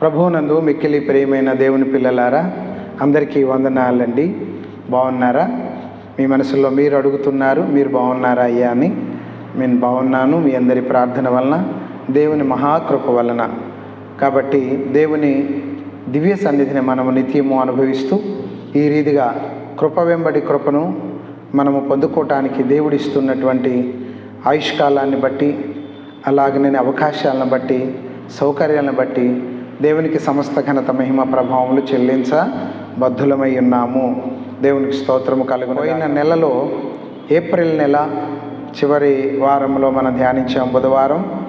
ప్రభువునందు మిక్కిలి ప్రియమైన దేవుని పిల్లలారా అందరికీ వందనాలండి. బాగున్నారా? మీ మనసులో మీరు అడుగుతున్నారు మీరు బాగున్నారా అయ్యా అని. నేను బాగున్నాను మీ అందరి ప్రార్థన వలన దేవుని మహాకృప వలన. కాబట్టి దేవుని దివ్య సన్నిధిని మనము నిత్యము అనుభవిస్తూ ఈ రీతిగా కృప వెంబడి కృపను మనము పొందుకోవటానికి దేవుడిస్తున్నటువంటి ఆయుష్కాలాన్ని బట్టి అలాగనే అవకాశాలను బట్టి సౌకర్యాలను బట్టి దేవునికి సమస్త ఘనత మహిమ ప్రభావములు చెల్లించ బద్ధులమై ఉన్నాము. దేవునికి స్తోత్రము కలుగు పోయిన నెలలో ఏప్రిల్ నెల చివరి వారంలో మనం ధ్యానించాం బుధవారం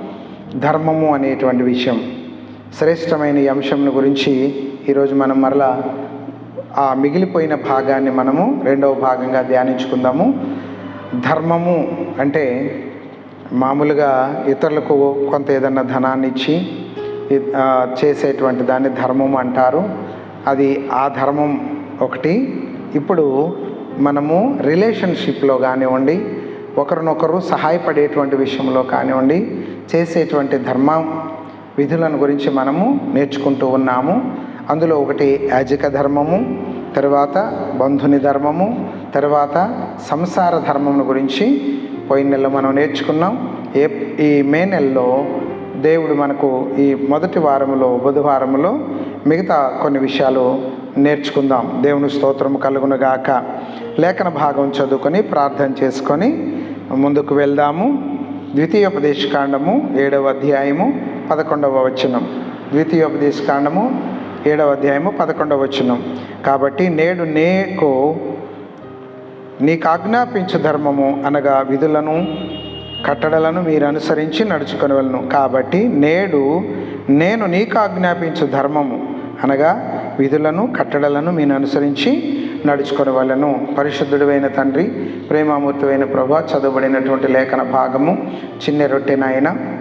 ధర్మము అనేటువంటి విషయం. శ్రేష్టమైన ఈ అంశంను గురించి ఈరోజు మనం మరలా ఆ మిగిలిపోయిన భాగాన్ని మనము రెండవ భాగంగా ధ్యానించుకుందాము. ధర్మము అంటే మామూలుగా ఇతరులకు కొంత ఏదన్నా ధనాన్ని ఇచ్చి చేసేటువంటి దాన్ని ధర్మం అంటారు. అది ఆ ధర్మం ఒకటి. ఇప్పుడు మనము రిలేషన్షిప్లో కానివ్వండి ఒకరినొకరు సహాయపడేటువంటి విషయంలో కానివ్వండి చేసేటువంటి ధర్మ విధులను గురించి మనము నేర్చుకుంటూ ఉన్నాము. అందులో ఒకటి యాజిక ధర్మము తర్వాత బంధుని ధర్మము తర్వాత సంసార ధర్మం గురించి పోయిన నెలలో మనం నేర్చుకున్నాం. ఏ ఈ మే నెలలో దేవుడు మనకు ఈ మొదటి వారములో బుధవారములో మిగతా కొన్ని విషయాలు నేర్చుకుందాం. దేవుని స్తోత్రము కలుగునుగాక లేఖన భాగం చదువుకొని ప్రార్థన చేసుకొని ముందుకు వెళ్దాము. ద్వితీయోపదేశకాండము ఏడవ అధ్యాయము పదకొండవ వచనం. ద్వితీయోపదేశకాండము ఏడవ అధ్యాయము పదకొండవ వచనం. కాబట్టి నేడు నేకు నీకు ఆజ్ఞాపించు ధర్మము అనగా విధులను కట్టడలను మీరు అనుసరించి నడుచుకొనవలను. కాబట్టి నేడు నేను నీకు ఆజ్ఞాపించు ధర్మము అనగా విధులను కట్టడలను మీరు అనుసరించి నడుచుకొనవలను. పరిశుద్ధుడైన తండ్రి ప్రేమామూర్తివైన ప్రభా చదువుబడినటువంటి లేఖన భాగము చిన్న రొట్టెనైనా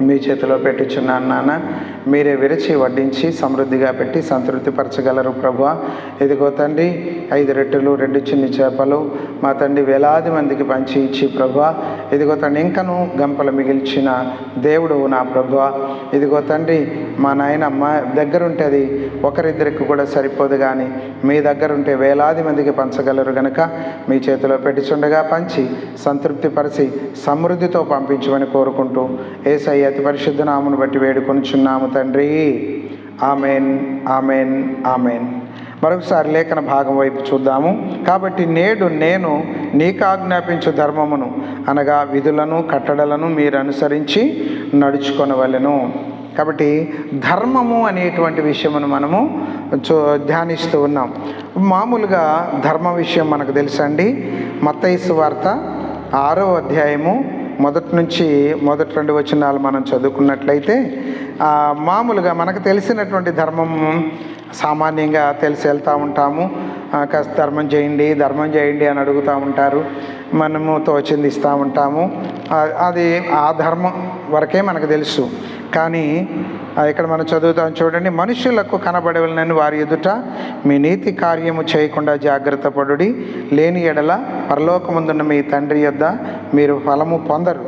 మీ చేతిలో పెట్టుచున్నాను నాన్న. మీరే విరచి వడ్డించి సమృద్ధిగా పెట్టి సంతృప్తిపరచగలరు ప్రభువ. ఇదిగో తండ్రి ఐదు రెట్టెలు రెండు చిన్ని చేపలు మా తండ్రి వేలాది మందికి పంచి ఇచ్చి ప్రభువ. ఇదిగో తండ్రి ఇంకను గంపలు మిగిల్చిన దేవుడు నా ప్రభువ. ఇదిగో తండ్రి మా నాయన మా దగ్గర అది ఒకరిద్దరికి కూడా సరిపోదు కానీ మీ దగ్గరుంటే వేలాది మందికి పంచగలరు గనక మీ చేతిలో పెట్టుచుండగా పంచి సంతృప్తిపరిచి సమృద్ధితో పంపించమని కోరుకుంటూ ఏసై అతి పరిశుద్ధ నామును బట్టి వేడుకొనిచున్నాము తండ్రి. Amen amen amen. మరొకసారి లేఖన భాగం వైపు చూద్దాము. కాబట్టి నేడు నేను నీకు ఆజ్ఞాపించు ధర్మమును అనగా విధులను కట్టడలను మీరు అనుసరించి నడుచుకొనవలెను. కాబట్టి ధర్మము అనేటువంటి విషయమును మనము చూ ధ్యానిస్తూ ఉన్నాం. మామూలుగా ధర్మ విషయం మనకు తెలుసండి. మత్తైసు వార్త ఆరో అధ్యాయము మొదటి నుంచి మొదటి రెండు వచనాలు మనం చదువుకున్నట్లయితే మామూలుగా మనకు తెలిసినటువంటి ధర్మం సామాన్యంగా తెలిసి వెళ్తూ ఉంటాము. కాస్త ధర్మం చేయండి ధర్మం చేయండి అని అడుగుతూ ఉంటారు. మనము తోచింది ఇస్తూ ఉంటాము అది ఆ ధర్మం వరకే మనకు తెలుసు. కానీ ఇక్కడ మనం చదువుతాం చూడండి. మనుషులకు కనబడవలనని వారి ఎదుట మీ నీతి కార్యము చేయకుండా జాగ్రత్త పడుడి. లేని ఎడల పరలోకముందున్న మీ తండ్రి యొద్ద మీరు ఫలము పొందరు.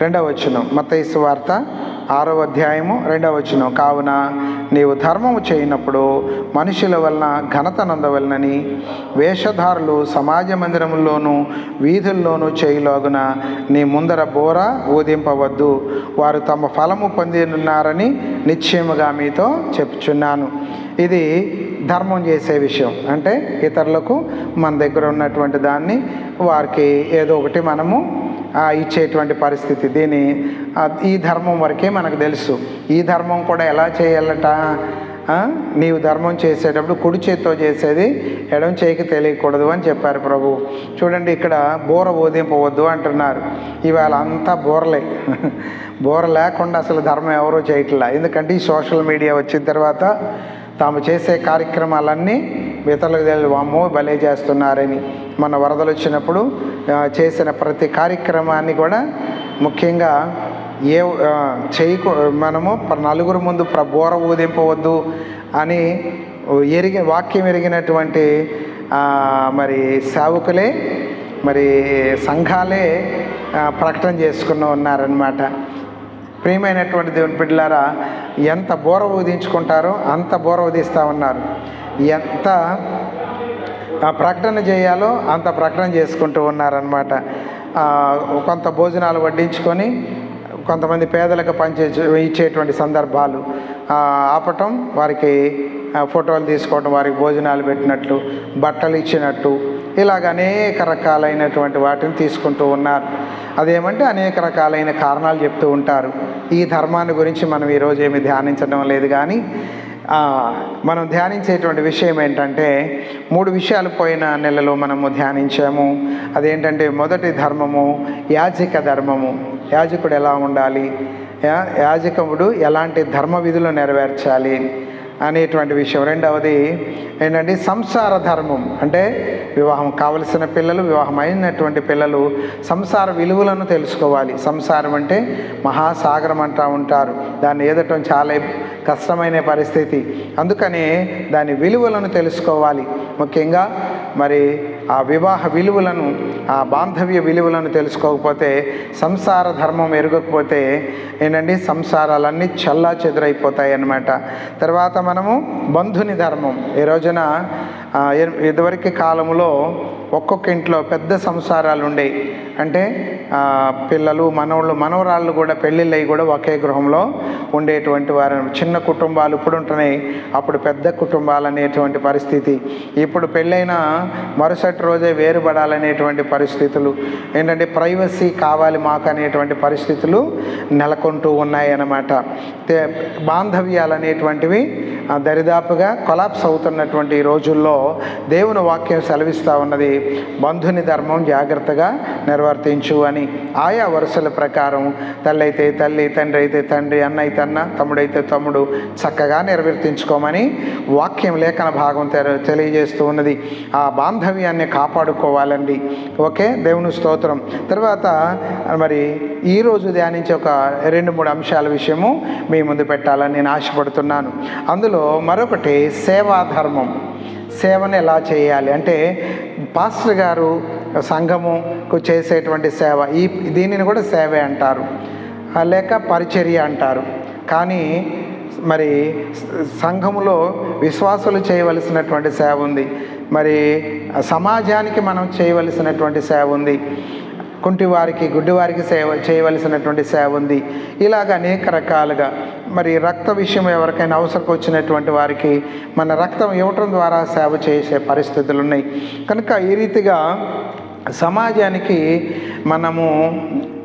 రెండవ వచ్చిన మతైసు వార్త ఆరో అధ్యాయము రెండవ వచనం. కావున నీవు ధర్మము చేయనప్పుడు మనుషుల వలన ఘనత నందవలనని వేషధారులు సమాజ మందిరంలోనూ వీధుల్లోనూ చేయలోగున నీ ముందర బోర ఊదింపవద్దు. వారు తమ ఫలము పొందినున్నారని నిశ్చయముగా మీతో చెప్పుచున్నాను. ఇది ధర్మం చేసే విషయం. అంటే ఇతరులకు మన దగ్గర ఉన్నటువంటి దాన్ని వారికి ఏదో ఒకటి మనము ఇచ్చేటువంటి పరిస్థితి. దీని ఈ ధర్మం వరకే మనకు తెలుసు. ఈ ధర్మం కూడా ఎలా చేయాలట? నీవు ధర్మం చేసేటప్పుడు కుడి చేత్తో చేసేది ఎడం చేయికి తెలియకూడదు అని చెప్పారు ప్రభు. చూడండి ఇక్కడ బోర ఓదింపవద్దు అంటున్నారు. ఇవాళ అంతా బోరలే. బోర లేకుండా అసలు ధర్మం ఎవరూ చేయట్లా. ఎందుకంటే ఈ సోషల్ మీడియా వచ్చిన తర్వాత తాము చేసే కార్యక్రమాలన్నీ ఇతరులకు తెలియదు వామ్మో భలే చేస్తున్నారని. మన వరదలు వచ్చినప్పుడు చేసిన ప్రతి కార్యక్రమాన్ని కూడా ముఖ్యంగా ఏ చేయకు మనము నలుగురు ముందు ప్రబోర ఊదింపవద్దు అని ఎరిగి వాక్యం ఎరిగినటువంటి మరి సేవకులే మరి సంఘాలే ప్రకటన చేసుకున్న ఉన్నారనమాట ప్రియమైనటువంటి దేవుని బిడ్డలారా ఎంత బోర ఊదించుకుంటారో అంత బోర ఊదిస్తూ ఉన్నారు. ఎంత ప్రకటన చేయాలో అంత ప్రకటన చేసుకుంటూ ఉన్నారనమాట కొంత భోజనాలు వడ్డించుకొని కొంతమంది పేదలకు పంచే ఇచ్చేటువంటి సందర్భాలు. ఆపటం వారికి ఫోటోలు తీసుకోవటం వారికి భోజనాలు పెట్టినట్లు బట్టలు ఇచ్చినట్టు ఇలాగ అనేక రకాలైనటువంటి వాటిని తీసుకుంటూ ఉన్నారు. అదేమంటే అనేక రకాలైన కారణాలు చెప్తూ ఉంటారు. ఈ ధర్మాన్ని గురించి మనం ఈరోజు ఏమి ధ్యానించడం లేదు కానీ మనం ధ్యానించేటువంటి విషయం ఏంటంటే మూడు విషయాలు పోయిన నెలలో మనము ధ్యానించాము. అదేంటంటే మొదటి ధర్మము యాజక ధర్మము. యాజకుడు ఎలా ఉండాలి? యాజకముడు ఎలాంటి ధర్మ విధులు నెరవేర్చాలి? అనేటువంటి విషయం. రెండవది ఏంటంటే సంసార ధర్మం. అంటే వివాహం కావలసిన పిల్లలు వివాహం అయినటువంటి పిల్లలు సంసార విలువలను తెలుసుకోవాలి. సంసారం అంటే మహాసాగరం అంటూ ఉంటారు. దాన్ని ఏదటం చాలా కష్టమైన పరిస్థితి. అందుకనే దాని విలువలను తెలుసుకోవాలి. ముఖ్యంగా మరి ఆ వివాహ విలువలను ఆ బాంధవ్య విలువలను తెలుసుకోకపోతే సంసార ధర్మం ఎరగకపోతే ఏంటంటే సంసారాలన్నీ చల్లా చెదరైపోతాయి అన్నమాట తర్వాత మనము బంధుని ధర్మం. ఈ రోజున ఇదివరకు కాలంలో ఒక్కొక్క ఇంట్లో పెద్ద సంసారాలు ఉండేవి అంటే పిల్లలు మనవాళ్ళు మనవరాళ్ళు కూడా పెళ్ళిళ్ళవి కూడా ఒకే గృహంలో ఉండేటువంటి వారు. చిన్న కుటుంబాలు ఇప్పుడు ఉంటున్నాయి. అప్పుడు పెద్ద కుటుంబాలు అనేటువంటి పరిస్థితి. ఇప్పుడు పెళ్ళైన మరుసటి రోజే వేరుపడాలనేటువంటి పరిస్థితులు. ఏంటంటే ప్రైవసీ కావాలి మాకు అనేటువంటి పరిస్థితులు నెలకొంటూ ఉన్నాయి అన్నమాట బాంధవ్యాలు అనేటువంటివి దరిదాపుగా కొలాప్స్ అవుతున్నటువంటి ఈ రోజుల్లో దేవుని వాక్యం సెలవిస్తూ ఉన్నది బంధుని ధర్మం జాగ్రత్తగా నిర్వర్తించు అని. ఆయా వరుసల ప్రకారం తల్లి అయితే తల్లి తండ్రి అయితే తండ్రి అన్న అయితే అన్న తమ్ముడైతే తమ్ముడు చక్కగా నిర్వర్తించుకోమని వాక్యం లేఖన భాగం తెలియజేస్తూ ఉన్నది. ఆ బాంధవ్యాన్ని కాపాడుకోవాలండి. ఓకే? దేవుని స్తోత్రం. తర్వాత మరి ఈరోజు ధ్యానించి ఒక రెండు మూడు అంశాల విషయము మీ ముందు పెట్టాలని నేను ఆశపడుతున్నాను. అందులో మరొకటి సేవా ధర్మం. సేవను ఎలా చేయాలి? అంటే పాస్టర్ గారు సంఘముకు చేసేటువంటి సేవ ఈ దీనిని కూడా సేవే అంటారు. లేక పరిచర్య అంటారు. కానీ మరి సంఘములో విశ్వాసులు చేయవలసినటువంటి సేవ ఉంది. మరి సమాజానికి మనం చేయవలసినటువంటి సేవ ఉంది. కుంటివారికి గుడ్డివారికి సేవ చేయవలసినటువంటి సేవ ఉంది. ఇలాగ అనేక రకాలుగా మరి రక్త విషయం ఎవరికైనా అవసరం వచ్చినటువంటి వారికి మన రక్తం ఇవ్వటం ద్వారా సేవ చేసే పరిస్థితులు ఉన్నాయి కనుక ఈ రీతిగా సమాజానికి మనము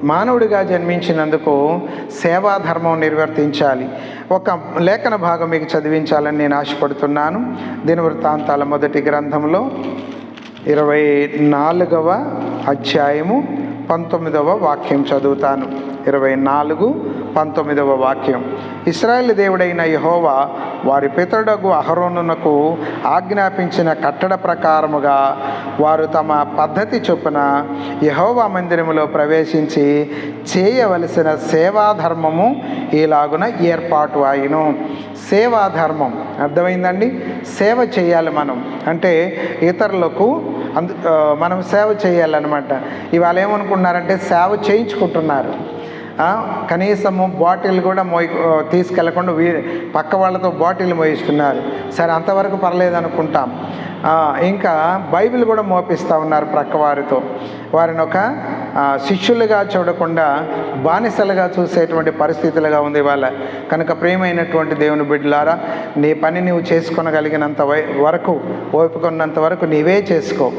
మానవుడిగా జన్మించినందుకు సేవా ధర్మం నిర్వర్తించాలి. ఒక లేఖన భాగం మీకు చదివించాలని నేను ఆశపడుతున్నాను. దినవృత్తాంతాల మొదటి గ్రంథంలో ఇరవై నాలుగవ అధ్యాయము పంతొమ్మిదవ వాక్యం చదువుతాను. ఇరవై నాలుగు పంతొమ్మిదవ వాక్యం. ఇస్రాయేల్ దేవుడైన యహోవా వారి పితరుడగు అహరోనునకు ఆజ్ఞాపించిన కట్టడ ప్రకారముగా వారు తమ పద్ధతి చొప్పున యహోవా మందిరములో ప్రవేశించి చేయవలసిన సేవాధర్మము ఇలాగున ఏర్పాటు అయిను. సేవాధర్మం అర్థమైందండి? సేవ చేయాలి మనం. అంటే ఇతరులకు అందు మనం సేవ చేయాలన్నమాట. ఇవాళ ఏమనుకుంటున్నారంటే సేవ చేయించుకుంటున్నారు. కనీసము బాటిల్ కూడా మోయి తీసుకెళ్ళకుండా వీ పక్క వాళ్ళతో బాటిల్ మోయిస్తున్నారు. సరే అంతవరకు పర్లేదు అనుకుంటాం. ఇంకా బైబిల్ కూడా మోపిస్తూ ఉన్నారు ప్రక్క వారితో వారిని ఒక శిష్యులుగా చూడకుండా బానిసలుగా చూసేటువంటి పరిస్థితులుగా ఉంది వాళ్ళ కనుక ప్రేమైనటువంటి దేవుని బిడ్డలారా నీ పని నువ్వు చేసుకొనగలిగినంత వై- వరకు ఓపుకున్నంత వరకు నీవే చేసుకో.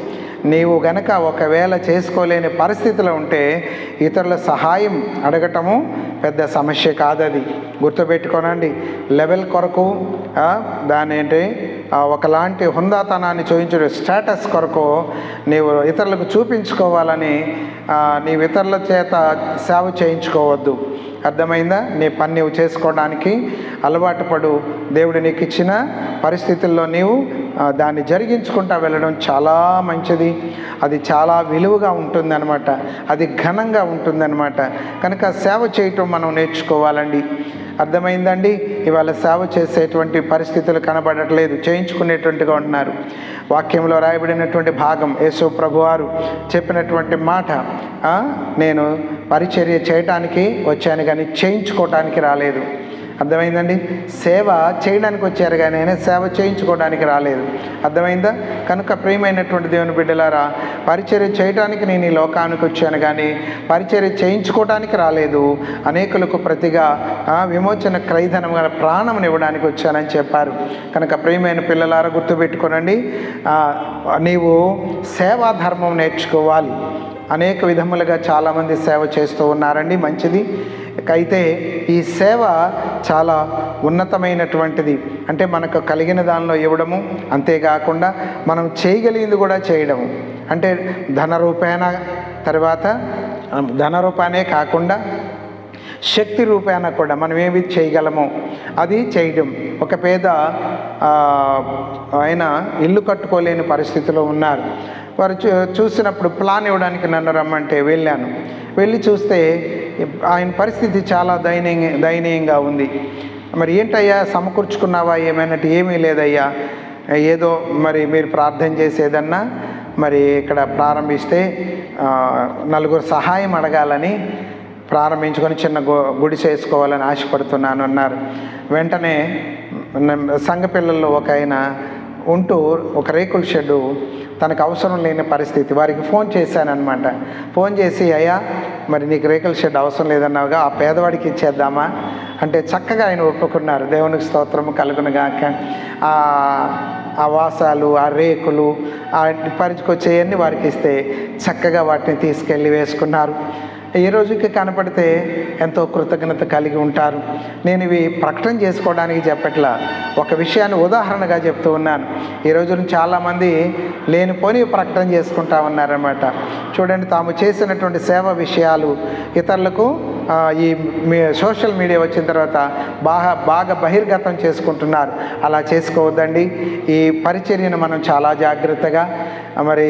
నీవు గనక ఒకవేళ చేసుకోలేని పరిస్థితిలో ఉంటే ఇతరుల సహాయం అడగటము పెద్ద సమస్య కాదది. గుర్తుపెట్టుకోనండి లెవెల్ కొరకు దాని ఏంటి ఒకలాంటి హుందాతనాన్ని చూపించడం స్టేటస్ కొరకు నీవు ఇతరులకు చూపించుకోవాలి. ఆ, నీ ఇతరుల చేత సేవ చేయించుకోవద్దు. అర్థమైందా? నీ పని నీవు చేసుకోవడానికి అలవాటు పడు. దేవుడు నీకు ఇచ్చిన పరిస్థితుల్లో నీవు దాన్ని జరిగించుకుంటా వెళ్ళడం చాలా మంచిది. అది చాలా విలువగా ఉంటుందన్నమాట. అది ఘనంగా ఉంటుందన్నమాట. కనుక సేవ చేయటం మనం నేర్చుకోవాలండి. అర్థమైందండి? ఇవాళ సేవ చేసేటువంటి పరిస్థితులు కనబడట్లేదు చేయించుకునేటువంటిగా ఉంటున్నారు. వాక్యంలో రాయబడినటువంటి భాగం యేసు ప్రభువారు చెప్పినటువంటి మాట నేను పరిచర్య చేయటానికి వచ్చాను కానీ చేయించుకోవటానికి రాలేదు. అర్థమైందండి? సేవ చేయడానికి వచ్చారు కానీ ఆయన సేవ చేయించుకోవడానికి రాలేదు. అర్థమైందా? కనుక ప్రియమైనటువంటి దేవుని బిడ్డలారా పరిచర్య చేయడానికి నేను ఈ లోకానికి వచ్చాను కానీ పరిచర్య చేయించుకోవడానికి రాలేదు. అనేకులకు ప్రతిగా విమోచన క్రైధనం గల ప్రాణం ఇవ్వడానికి వచ్చానని చెప్పారు. కనుక ప్రియమైన పిల్లలారా గుర్తుపెట్టుకోనండి. నీవు సేవా ధర్మం నేర్చుకోవాలి. అనేక విధములుగా చాలామంది సేవ చేస్తూ ఉన్నారండి. మంచిది. అయితే ఈ సేవ చాలా ఉన్నతమైనటువంటిది. అంటే మనకు కలిగిన దానిలో ఇవ్వడము అంతేకాకుండా మనం చేయగలిగింది కూడా చేయడము. అంటే ధన రూపేణ తర్వాత ధన రూపానే కాకుండా శక్తి రూపేణ కూడా మనం ఏమి చేయగలమో? అది చేయడం. ఒక పేద ఆయన ఇల్లు కట్టుకోలేని పరిస్థితిలో ఉన్నారు. వారు చూ చూసినప్పుడు ప్లాన్ ఇవ్వడానికి నన్ను రమ్మంటే వెళ్ళాను. వెళ్ళి చూస్తే ఆయన పరిస్థితి చాలా దయనీయ దయనీయంగా ఉంది. మరి ఏంటయ్యా సమకూర్చుకున్నావా? ఏమైనట్టు ఏమీ లేదయ్యా. ఏదో మరి మీరు ప్రార్థన చేసేదన్నా మరి ఇక్కడ ప్రారంభిస్తే నలుగురు సహాయం అడగాలని ప్రారంభించుకొని చిన్న గు గుడి చేసుకోవాలని ఆశపడుతున్నాను అన్నారు. వెంటనే సంఘపిల్లల్లో సంఘ పిల్లల్లో ఒక ఆయన ఉంటూ ఒక రేకుల షెడ్డు తనకు అవసరం లేని పరిస్థితి. వారికి ఫోన్ చేశానమాట ఫోన్ చేసి అయ్యా మరి నీకు రేకుల షెడ్ అవసరం లేదన్నావుగా ఆ పేదవాడికి ఇచ్చేద్దామా? అంటే చక్కగా ఆయన ఒప్పుకున్నారు. దేవునికి స్తోత్రము కలుగునుగాక. ఆ వాసాలు ఆ రేకులు ఆ పరిచుకొచ్చేయన్నీ వారికి ఇస్తే చక్కగా వాటిని తీసుకెళ్ళి వేసుకున్నారు. ఈ రోజుకి కనపడితే ఎంతో కృతజ్ఞత కలిగి ఉంటారు. నేను ఇవి ప్రకటన చేసుకోవడానికి చెప్పట్లా ఒక విషయాన్ని ఉదాహరణగా చెప్తూ ఉన్నాను. ఈ రోజున చాలామంది లేనిపోని ప్రకటన చేసుకుంటా ఉన్నారన్నమాట. చూడండి తాము చేసినటువంటి సేవ విషయాలు ఇతరులకు ఈ మీ సోషల్ మీడియా వచ్చిన తర్వాత బాగా బాగా బహిర్గతం చేసుకుంటున్నారు. అలా చేసుకోవద్దండి. ఈ పరిచర్యను మనం చాలా జాగ్రత్తగా మరి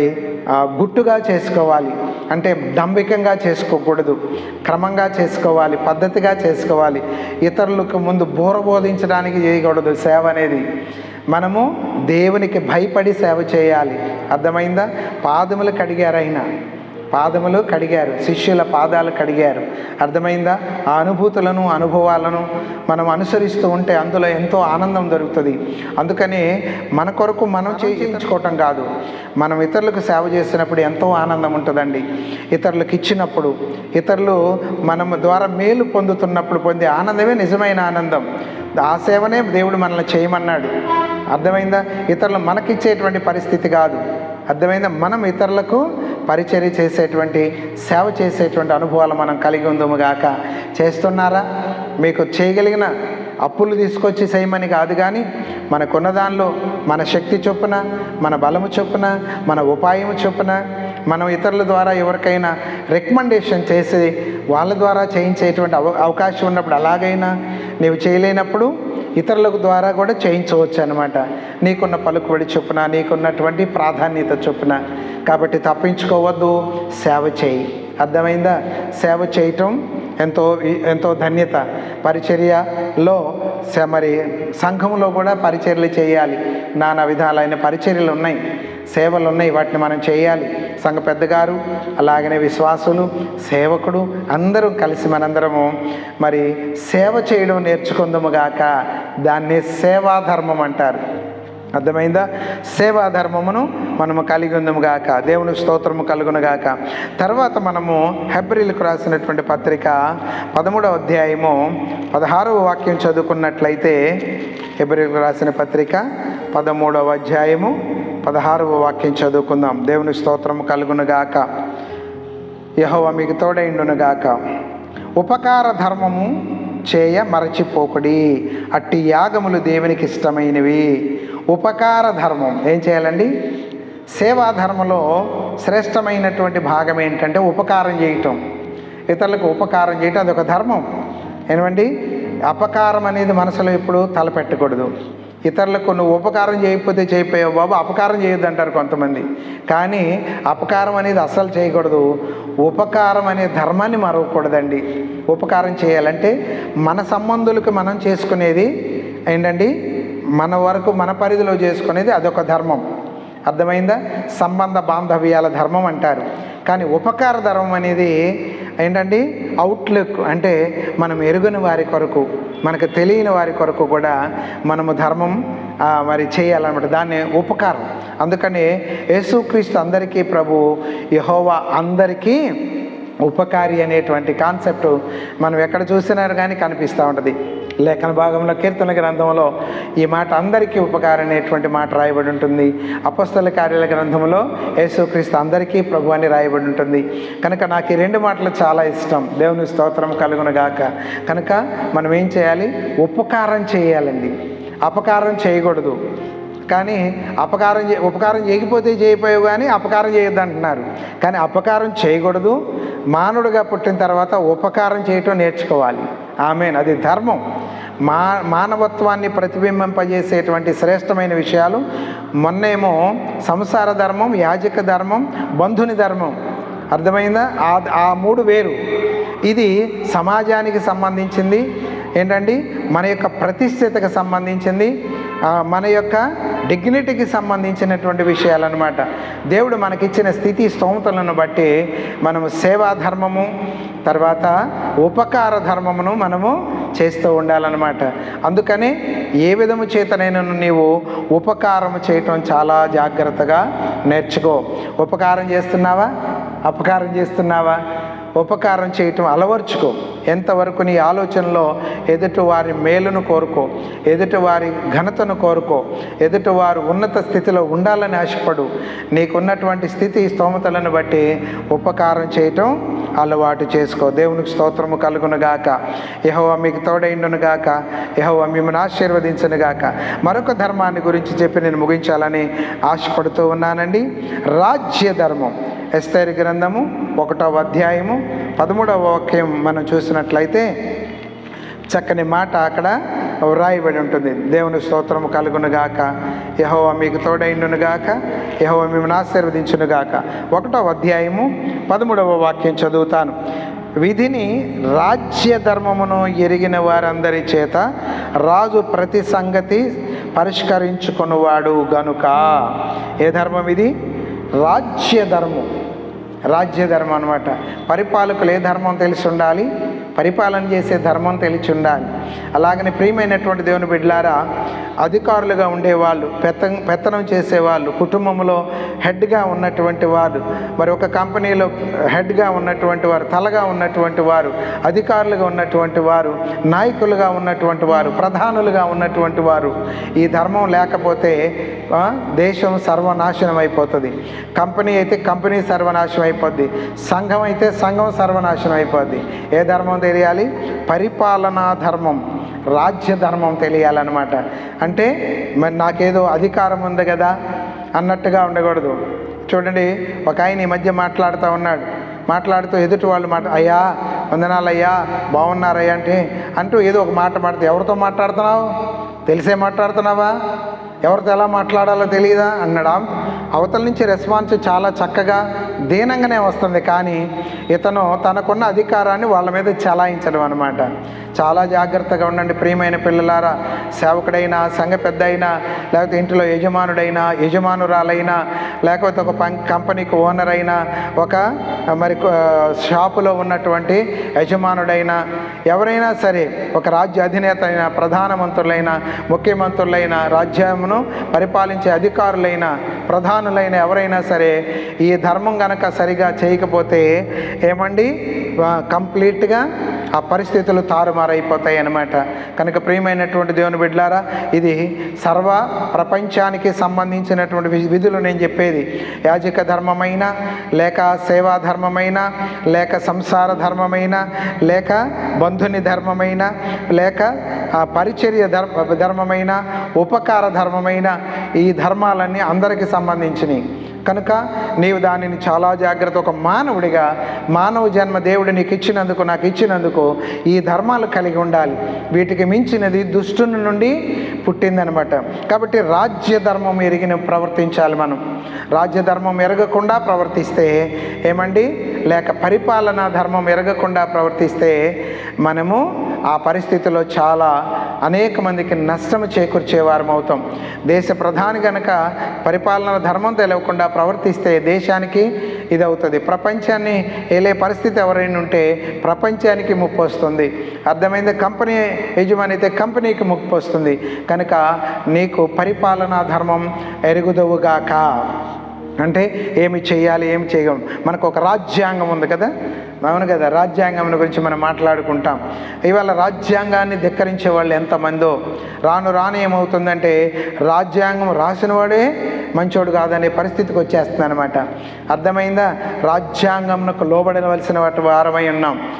గుట్టుగా చేసుకోవాలి. అంటే దంభికంగా చేసుకోకూడదు. క్రమంగా చేసుకోవాలి. పద్ధతిగా చేసుకోవాలి. ఇతరులకు ముందు బోర బోధించడానికి చేయకూడదు సేవ అనేది. మనము దేవునికి భయపడి సేవ చేయాలి. అర్థమైందా? పాదములు కడిగారైనా. పాదములు కడిగారు శిష్యుల పాదాలు కడిగారు. అర్థమైందా? ఆ అనుభూతులను అనుభవాలను మనం అనుసరిస్తూ ఉంటే అందులో ఎంతో ఆనందం దొరుకుతుంది. అందుకని మన కొరకు మనం చేయించుకోవటం కాదు. మనం ఇతరులకు సేవ చేసినప్పుడు ఎంతో ఆనందం ఉంటుందండి. ఇతరులకు ఇచ్చినప్పుడు ఇతరులు మనం ద్వారా మేలు పొందుతున్నప్పుడు పొందే ఆనందమే నిజమైన ఆనందం. ఆ సేవనే దేవుడు మనల్ని చేయమన్నాడు. అర్థమైందా? ఇతరులు మనకిచ్చేటువంటి పరిస్థితి కాదు. అర్థమైందా? మనం ఇతరులకు పరిచర్య చేసేటువంటి సేవ చేసేటువంటి అనుభవాలు మనం కలిగి ఉందము గాక. చేస్తున్నారా? మీకు చేయగలిగిన అప్పులు తీసుకొచ్చి చేయమని కాదు కానీ మనకున్న దానిలో మన శక్తి చొప్పున మన బలము చొప్పున మన ఉపాయము చొప్పున మనం ఇతరుల ద్వారా ఎవరికైనా రికమెండేషన్ చేసి వాళ్ళ ద్వారా చేయించేటువంటి అవ అవకాశం ఉన్నప్పుడు అలాగైనా నీవు చేయలేనప్పుడు ఇతరులకు ద్వారా కూడా చేయించవచ్చు అనమాట నీకున్న పలుకుబడి చొప్పున నీకున్నటువంటి ప్రాధాన్యత చొప్పున. కాబట్టి తప్పించుకోవద్దు సేవ చేయి. అర్థమైందా? సేవ చేయటం ఎంతో ఎంతో ధన్యత. పరిచర్యలో స- మరి సంఘంలో కూడా పరిచర్యలు చేయాలి. నానా విధాలైన పరిచర్యలు ఉన్నాయి. సేవలు ఉన్నాయి వాటిని మనం చేయాలి. సంఘ పెద్దగారు అలాగనే విశ్వాసులు సేవకుడు అందరూ కలిసి మనందరము మరి సేవ చేయడం నేర్చుకుందముగాక దాన్ని సేవాధర్మం అంటారు. అర్థమైందా? సేవా ధర్మమును మనము కలిగి ఉందముగాక దేవుని స్తోత్రము కలుగునుగాక తర్వాత మనము హెబ్రిల్కు రాసినటువంటి పత్రిక పదమూడవ అధ్యాయము పదహారవ వాక్యం చదువుకున్నట్లయితే హెబ్రిల్కు రాసిన పత్రిక పదమూడవ అధ్యాయము పదహారవ వాక్యం చదువుకుందాం. దేవుని స్తోత్రము కలుగునుగాక. యహోవ మీకు తోడైండునుగాక. ఉపకార ధర్మము చేయ మరచిపోకుడి. అట్టి యాగములు దేవునికి ఇష్టమైనవి. ఉపకార ధర్మం ఏం చేయాలండి? సేవా ధర్మంలో శ్రేష్టమైనటువంటి భాగం ఏంటంటే ఉపకారం చేయటం. ఇతరులకు ఉపకారం చేయటం అదొక ధర్మం. ఏమండి? అపకారం అనేది మనసులో ఎప్పుడు తలపెట్టకూడదు. ఇతరులకు నువ్వు ఉపకారం చేయకపోతే చేయిపోయావు బాబు అపకారం చేయొద్దు అంటారు కొంతమంది. కానీ అపకారం అనేది అస్సలు చేయకూడదు. ఉపకారం అనే ధర్మాన్ని మరవకూడదండి. ఉపకారం చేయాలంటే మన సంబంధులకు మనం చేసుకునేది ఏంటండి? మన వరకు మన పరిధిలో చేసుకునేది అదొక ధర్మం. అర్థమైందా? సంబంధ బాంధవ్యాల ధర్మం అంటారు. కానీ ఉపకార ధర్మం అనేది ఏంటండి? అవుట్లుక్ అంటే మనం ఎరుగని వారి కొరకు మనకు తెలియని వారి కొరకు కూడా మనము ధర్మం మరి చేయాలన్నమాట. దాన్ని ఉపకారం. అందుకని యేసుక్రీస్తు అందరికీ ప్రభు యహోవా అందరికీ ఉపకారి అనేటువంటి కాన్సెప్ట్ మనం ఎక్కడ చూసినారు కానీ కనిపిస్తూ ఉంటుంది. లేఖన భాగంలో కీర్తన గ్రంథంలో ఈ మాట అందరికీ ఉపకారం అనేటువంటి మాట రాయబడి ఉంటుంది. అపస్తల కార్యాల గ్రంథంలో యేసుక్రీస్తు అందరికీ ప్రభు అని రాయబడి ఉంటుంది. కనుక నాకు ఈ రెండు మాటలు చాలా ఇష్టం. దేవుని స్తోత్రం కలుగునగాక కనుక మనం ఏం చేయాలి? ఉపకారం చేయాలండి. అపకారం చేయకూడదు. కానీ అపకారం చే ఉపకారం చేయకపోతే చేయపోయావు కానీ అపకారం చేయొద్దు అంటున్నారు కానీ అపకారం చేయకూడదు. మానవుడిగా పుట్టిన తర్వాత ఉపకారం చేయటం నేర్చుకోవాలి. ఆమెన్. అది ధర్మం. మా మానవత్వాన్ని ప్రతిబింబింపజేసేటువంటి శ్రేష్టమైన విషయాలు మొన్నేమో సంసార ధర్మం యాజక ధర్మం బంధుని ధర్మం. అర్థమైందా? ఆ ఆ మూడు వేరు. ఇది సమాజానికి సంబంధించింది. ఏంటండి? మన యొక్క ప్రతిష్టతకు సంబంధించింది. మన యొక్క డిగ్నిటీకి సంబంధించినటువంటి విషయాలన్నమాట. దేవుడు మనకిచ్చిన స్థితి స్తోమతలను బట్టి మనము సేవా ధర్మము తర్వాత ఉపకార ధర్మమును మనము చేస్తూ ఉండాలన్నమాట. అందుకనే ఏ విధము చేతనైనా నీవు ఉపకారం చేయటం చాలా జాగ్రత్తగా నేర్చుకో. ఉపకారం చేస్తున్నావా? అపకారం చేస్తున్నావా? ఉపకారం చేయటం అలవర్చుకో. ఎంతవరకు నీ ఆలోచనలో ఎదుటి వారి మేలును కోరుకో ఎదుటి వారి ఘనతను కోరుకో ఎదుటి వారు ఉన్నత స్థితిలో ఉండాలని ఆశపడు. నీకున్నటువంటి స్థితి స్తోమతలను బట్టి ఉపకారం చేయటం అలవాటు చేసుకో. దేవునికి స్తోత్రము కలుగును గాక. యహోవ మీకు తోడైండును గాక. యహోవ మిమ్మల్ని ఆశీర్వదించను గాక. మరొక ధర్మాన్ని గురించి చెప్పి నేను ముగించాలని ఆశపడుతూ ఉన్నానండి. రాజ్య ధర్మం ఎస్తేరి గ్రంథము ఒకటవ అధ్యాయము పదమూడవ వాక్యం మనం చూసినట్లయితే చక్కని మాట అక్కడ వ్రాయబడి ఉంటుంది. దేవుని స్తోత్రము కలుగునుగాక యహోవ మీకు తోడైండునుగాక యహోవ మిమ్మల్ని ఆశీర్వదించునుగాక ఒకటవ అధ్యాయము పదమూడవ వాక్యం చదువుతాను. విధిని రాజ్య ధర్మమును ఎరిగిన వారందరి చేత రాజు ప్రతి సంగతి పరిష్కరించుకునివాడు గనుక. ఏ ధర్మం ఇది? రాజ్య ధర్మం. రాజ్య ధర్మం అనమాట పరిపాలకులు ఏ ధర్మం తెలిసి ఉండాలి? పరిపాలన చేసే ధర్మం తెలిసి ఉండాలి అలాగని ప్రియమైనటువంటి దేవుని బిడ్డలారా అధికారులుగా ఉండేవాళ్ళు పెత్త పెత్తనం చేసేవాళ్ళు కుటుంబంలో హెడ్గా ఉన్నటువంటి వారు మరి ఒక కంపెనీలో హెడ్గా ఉన్నటువంటి వారు తలగా ఉన్నటువంటి వారు అధికారులుగా ఉన్నటువంటి వారు నాయకులుగా ఉన్నటువంటి వారు ప్రధానులుగా ఉన్నటువంటి వారు ఈ ధర్మం లేకపోతే దేశం సర్వనాశనం అయిపోతుంది. కంపెనీ అయితే కంపెనీ సర్వనాశనం అయిపోద్ది. సంఘం అయితే సంఘం సర్వనాశనం అయిపోద్ది. ఏ ధర్మం తెలియాలి. పరిపాలనా ధర్మం రాజ్య ధర్మం తెలియాలన్నమాట. అంటే మరి నాకేదో అధికారం ఉంది కదా అన్నట్టుగా ఉండకూడదు. చూడండి ఒక ఆయన ఈ మధ్య మాట్లాడుతూ ఉన్నాడు. మాట్లాడుతూ ఎదుటి వాళ్ళు మాట అయ్యా వందనాలయ్యా బాగున్నారయ్యా అంటే అంటూ ఏదో ఒక మాట మాట్లాడుతూ ఎవరితో మాట్లాడుతున్నావు? తెలిసే మాట్లాడుతున్నావా? ఎవరితో ఎలా మాట్లాడాలో తెలియదా అన్నాడా? అవతల నుంచి రెస్పాన్స్ చాలా చక్కగా దీనంగానే వస్తుంది. కానీ ఇతను తనకున్న అధికారాన్ని వాళ్ళ మీద చలాయించడం అనమాట చాలా జాగ్రత్తగా ఉండండి ప్రియమైన పిల్లలారా. సేవకుడైనా సంఘ పెద్ద అయినా లేకపోతే ఇంట్లో యజమానుడైనా యజమానురాలైనా లేకపోతే ఒక పం కంపెనీకి ఓనర్ అయినా ఒక మరి షాపులో ఉన్నటువంటి యజమానుడైనా ఎవరైనా సరే ఒక రాజ్య అధినేత అయినా ప్రధానమంత్రులైనా ముఖ్యమంత్రులైనా రాజ్యమును పరిపాలించే అధికారులైన ప్రధానులైన ఎవరైనా సరే ఈ ధర్మం గనక సరిగా చేయకపోతే ఏమండి? కంప్లీట్గా ఆ పరిస్థితులు తారుమారైపోతాయి అన్నమాట. కనుక ప్రియమైనటువంటి దేవుని బిడ్డలారా ఇది సర్వ ప్రపంచానికి సంబంధించినటువంటి విధులు నేను చెప్పేది. యాజక ధర్మమైన లేక సేవా ధర్మమైన లేక సంసార ధర్మమైన లేక బంధుని ధర్మమైన లేక పరిచర్య ధర్మ ధర్మమైన ఉపకార ధర్మమైన ఈ ధర్మాలన్నీ అందరికీ సంబంధించినవి కనుక నీవు దానిని చాలా జాగ్రత్త ఒక మానవుడిగా మానవ జన్మ దేవుడు నీకు ఇచ్చినందుకు నాకు ఇచ్చినందుకు ఈ ధర్మాలు కలిగి ఉండాలి. వీటికి మించినది దుష్టుని నుండి పుట్టిందనమాట. కాబట్టి రాజ్య ధర్మం ఎరిగిన ప్రవర్తించాలి మనం. రాజ్య ధర్మం ఎరగకుండా ప్రవర్తిస్తే ఏమండి? లేక పరిపాలనా ధర్మం ఎరగకుండా ప్రవర్తిస్తే మనము ఆ పరిస్థితిలో చాలా అనేక మందికి నష్టం చేకూర్చేవారం అవుతాం. దేశ ప్రధాని గనక పరిపాలన ధర్మం తెలియకుండా ప్రవర్తిస్తే దేశానికి ఇది అవుతుంది ప్రపంచాన్ని వెళ్ళే పరిస్థితి ఎవరైనా ఉంటే ప్రపంచానికి ముప్పు వస్తుంది. అర్థమైంది? కంపెనీ యజమాని అయితే కంపెనీకి ముప్పు వస్తుంది. కనుక నీకు పరిపాలనా ధర్మం ఎరుగుదవుగాక. అంటే ఏమి చేయాలి ఏమి చేయగలం? మనకు ఒక రాజ్యాంగం ఉంది కదా? అవును కదా రాజ్యాంగం గురించి మనం మాట్లాడుకుంటాం. ఇవాళ రాజ్యాంగాన్ని ధిక్కరించే వాళ్ళు ఎంతమందో? రాను రాను ఏమవుతుందంటే రాజ్యాంగం రాసిన వాడే మంచోడు కాదనే పరిస్థితికి వచ్చేస్తుంది అనమాట అర్థమైందా? రాజ్యాంగంకు లోబడవలసిన వాటి వారమై ఉన్నాం.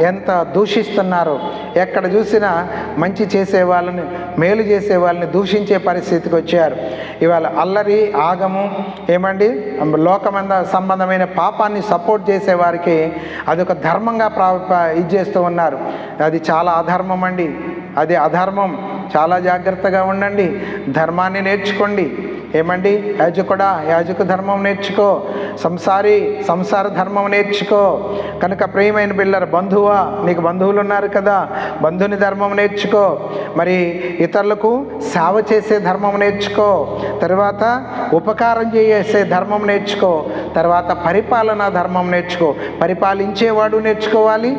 ఎంత దూషిస్తున్నారు? ఎక్కడ చూసినా మంచి చేసే వాళ్ళని మేలు చేసే వాళ్ళని దూషించే పరిస్థితికి వచ్చారు. ఇవాళ అల్లరి ఆగము ఏమండి? లోకమంద సంబంధమైన పాపాన్ని సపోర్ట్ చేసేవారికి అది అదొక ధర్మంగా ప్రా ప్రా- ఇది చేస్తూ ఉన్నారు. అది చాలా అధర్మం అండి అది అధర్మం. చాలా జాగ్రత్తగా ఉండండి. ధర్మాన్ని నేర్చుకోండి. ఏమండి? యాజకుడా యాజక ధర్మం నేర్చుకో. సంసారి సంసార ధర్మం నేర్చుకో. కనుక ప్రియమైన పిల్లలు బంధువా నీకు బంధువులు ఉన్నారు కదా బంధుని ధర్మం నేర్చుకో. మరి ఇతరులకు సేవ చేసే ధర్మం నేర్చుకో. తర్వాత ఉపకారం చేసే ధర్మం నేర్చుకో. తర్వాత పరిపాలనా ధర్మం నేర్చుకో. పరిపాలించేవాడు నేర్చుకోవాలి.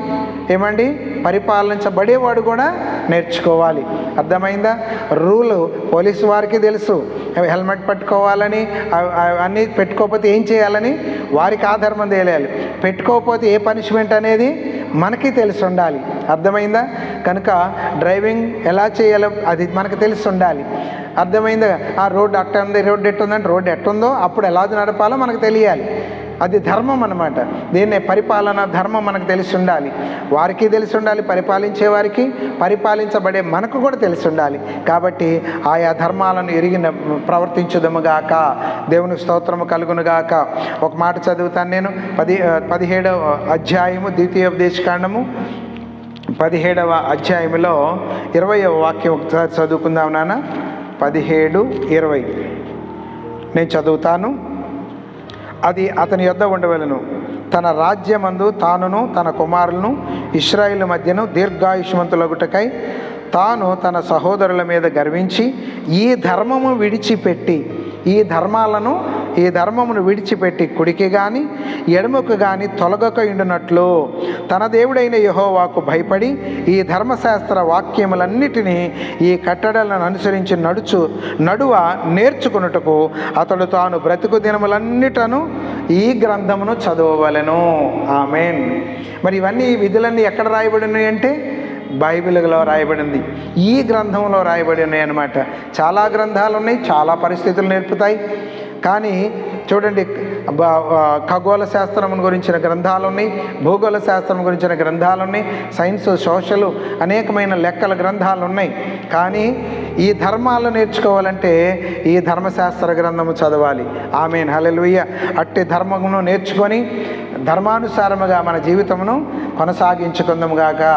ఏమండి? పరిపాలించబడేవాడు కూడా నేర్చుకోవాలి. అర్థమైందా? రూలు పోలీసు వారికి తెలుసు. హెల్మెట్ పట్టుకోవాలని అన్నీ అవన్నీ పెట్టుకోకపోతే ఏం చేయాలని? వారికి ఆధర్మం తెలియాలి. పెట్టుకోకపోతే ఏ పనిష్మెంట్ అనేది మనకి తెలిసి ఉండాలి. అర్థమైందా? కనుక డ్రైవింగ్ ఎలా చేయాలో అది మనకు తెలిసి ఉండాలి. అర్థమైందా? ఆ రోడ్డు అట్ట ఉంది రోడ్డు ఎట్టుందంటే రోడ్డు ఎట్టుందో అప్పుడు ఎలా నడపాలో మనకు తెలియాలి. అది ధర్మం అనమాట దీన్నే పరిపాలన ధర్మం మనకు తెలిసి ఉండాలి వారికి తెలిసి ఉండాలి పరిపాలించే వారికి పరిపాలించబడే మనకు కూడా తెలిసి ఉండాలి కాబట్టి ఆయా ధర్మాలను ఎరిగిన ప్రవర్తించుదముగాక దేవుని స్తోత్రము కలుగునుగాక. ఒక మాట చదువుతాను నేను. పది పదిహేడవ అధ్యాయము ద్వితీయోపదేశకాండము. పదిహేడవ అధ్యాయంలో ఇరవయవ వాక్యం ఒకసారి చదువుకుందాం నాన్న. పదిహేడు ఇరవై. నేను చదువుతాను. అది అతని యొద్ద ఉండవలను. తన రాజ్యమందు తానును తన కుమారులను ఇస్రాయిల్ మధ్యను దీర్ఘాయుష్మంతులగుటకై తాను తన సహోదరుల మీద గర్వించి ఈ ధర్మము విడిచిపెట్టి ఈ ధర్మాలను ఈ ధర్మమును విడిచిపెట్టి కుడికి కానీ ఎడమకు కానీ తొలగక ఉండునట్లు తన దేవుడైన యహోవాకు భయపడి ఈ ధర్మశాస్త్ర వాక్యములన్నిటినీ ఈ కట్టడలను అనుసరించి నడుచు నడువ నేర్చుకున్నట్టుకు అతడు తాను బ్రతుకు దినములన్నిటను ఈ గ్రంథమును చదవవలను. ఆమెన్. మరి ఇవన్నీ విధులన్నీ ఎక్కడ రాయబడి ఉన్నాయి అంటే బైబిల్లో రాయబడింది. ఈ గ్రంథంలో రాయబడి ఉన్నాయి అన్నమాట. చాలా గ్రంథాలు ఉన్నాయి చాలా పరిస్థితులు నేర్పుతాయి. కానీ చూడండి ఖగోళ శాస్త్రం గురించిన గ్రంథాలు ఉన్నాయి భూగోళ శాస్త్రం గురించిన గ్రంథాలు ఉన్నాయి సైన్స్ సోషల్ అనేకమైన లెక్కల గ్రంథాలు ఉన్నాయి. కానీ ఈ ధర్మాలు నేర్చుకోవాలంటే ఈ ధర్మశాస్త్ర గ్రంథము చదవాలి. ఆమె హలెలుయ్య అట్టి ధర్మమును నేర్చుకొని ధర్మానుసారముగా మన జీవితమును కొనసాగించుకుందాము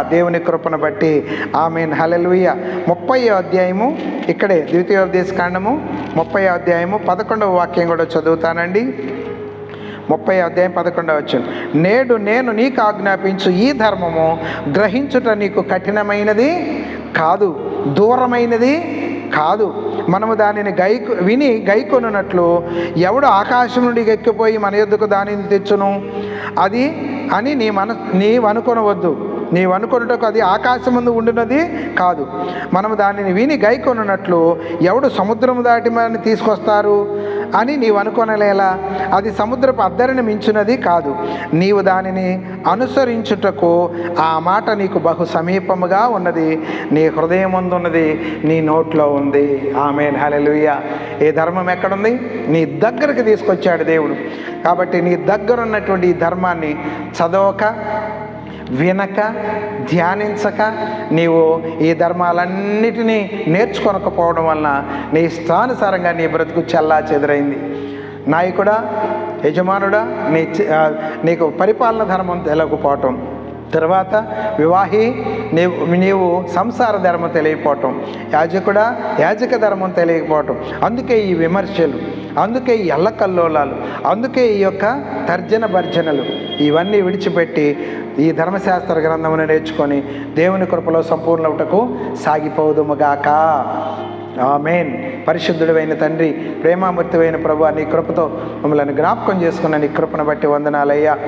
దేవుని కృపను బట్టి. ఆమె హలెలుయ్య ముప్పై అధ్యాయము ఇక్కడే ద్వితీయోపదేశ కాండము ముప్పై అధ్యాయము పదకొండవ వాక్యం కూడా చదువుతానండి. ముప్పై అధ్యాయం పదకొండవ వచ్చింది నేడు నేను నీకు ఆజ్ఞాపించు ఈ ధర్మము గ్రహించుట నీకు కఠినమైనది కాదు. దూరమైనది కాదు. మనము దానిని గై విని గైకొనున్నట్లు ఎవడు ఆకాశం నుండి ఎక్కిపోయి మన ఎద్దుకు దానిని తెచ్చును? అది అని నీ మన నీవు అనుకొనవద్దు నీవు అనుకొనుటకు అది ఆకాశం ముందు ఉండినది కాదు. మనము దానిని విని గైకొనున్నట్లు ఎవడు సముద్రము దాటి మనని తీసుకొస్తారు? అని నీవు అనుకొనలేలా అది సముద్రపు అద్దరిని మించినది కాదు. నీవు దానిని అనుసరించుటకు ఆ మాట నీకు బహు సమీపముగా ఉన్నది. నీ హృదయం ముందున్నది నీ నోట్లో ఉంది. ఆమె హలెలుయ ఏ ధర్మం ఎక్కడుంది? నీ దగ్గరికి తీసుకొచ్చాడు దేవుడు. కాబట్టి నీ దగ్గర ఉన్నటువంటి ఈ ధర్మాన్ని చదవక వినక ధ్యానించక నీవు ఈ ధర్మాలన్నిటినీ నేర్చుకొనకపోవడం వలన నీ ఇష్టానుసారంగా నీ బ్రతుకు చల్లా చెదరైంది. నాయకుడా యజమానుడా నీ నీకు పరిపాలన ధర్మం తెలియకపోవటం తర్వాత వివాహి నీవు నీవు సంసార ధర్మం తెలియకపోవటం. యాజకుడా యాజక ధర్మం తెలియకపోవటం. అందుకే ఈ విమర్శలు అందుకే ఈ ఎల్లకల్లోలాలు అందుకే ఈ యొక్క తర్జన భర్జనలు. ఇవన్నీ విడిచిపెట్టి ఈ ధర్మశాస్త్ర గ్రంథమును నేర్చుకొని దేవుని కృపలో సంపూర్ణవుటకు సాగిపోదుముగాక. ఆమెన్. పరిశుద్ధుడైన తండ్రి ప్రేమామూర్తివైన ప్రభు నీ కృపతో మమ్మల్ని జ్ఞాపకం చేసుకున్న నీ కృపను బట్టి వందనాలయ్యా.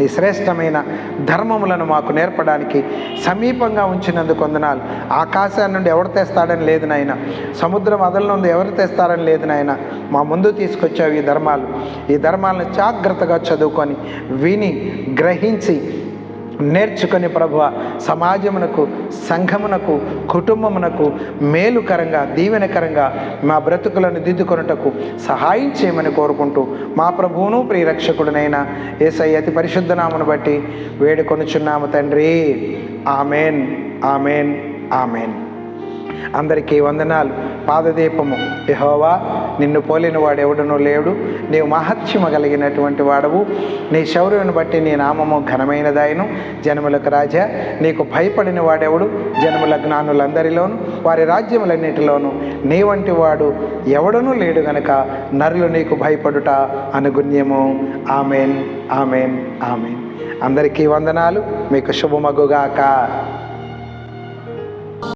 ఈ శ్రేష్టమైన ధర్మములను మాకు నేర్పడానికి సమీపంగా ఉంచినందుకు వందనాలు. ఆకాశాన్ని నుండి ఎవరు తెస్తాడని లేదు నాయన. సముద్రం అదల నుండి ఎవరు తెస్తారని లేదు నాయన. మా ముందు తీసుకొచ్చావు ఈ ధర్మాలు. ఈ ధర్మాలను జాగ్రత్తగా చదువుకొని విని గ్రహించి నేర్చుకొని ప్రభు సమాజమునకు సంఘమునకు కుటుంబమునకు మేలుకరంగా దీవెనకరంగా మా బ్రతుకులను దిద్దుకొనుటకు సహాయం చేయమని కోరుకుంటూ మా ప్రభువును ప్రియరక్షకుడునైన ఏసై అతి పరిశుద్ధనామను బట్టి వేడుకొనుచున్నాము తండ్రి. Amen amen amen. అందరికీ వందనాలు. పాదదీపము. యహోవా నిన్ను పోలిన వాడు ఎవడునూ లేడు. నీవు మహత్యము కలిగినటువంటి వాడవు. నీ శౌర్యను బట్టి నీ నామము ఘనమైనదాయను. జనములకు రాజా నీకు భయపడిన వాడెవడు? జనముల జ్ఞానులందరిలోను వారి రాజ్యములన్నిటిలోనూ నీ వంటి వాడు ఎవడనూ లేడు గనక నరులు నీకు భయపడుట అనుగుణ్యము. Amen amen amen. అందరికీ వందనాలు. మీకు శుభమగుగాక.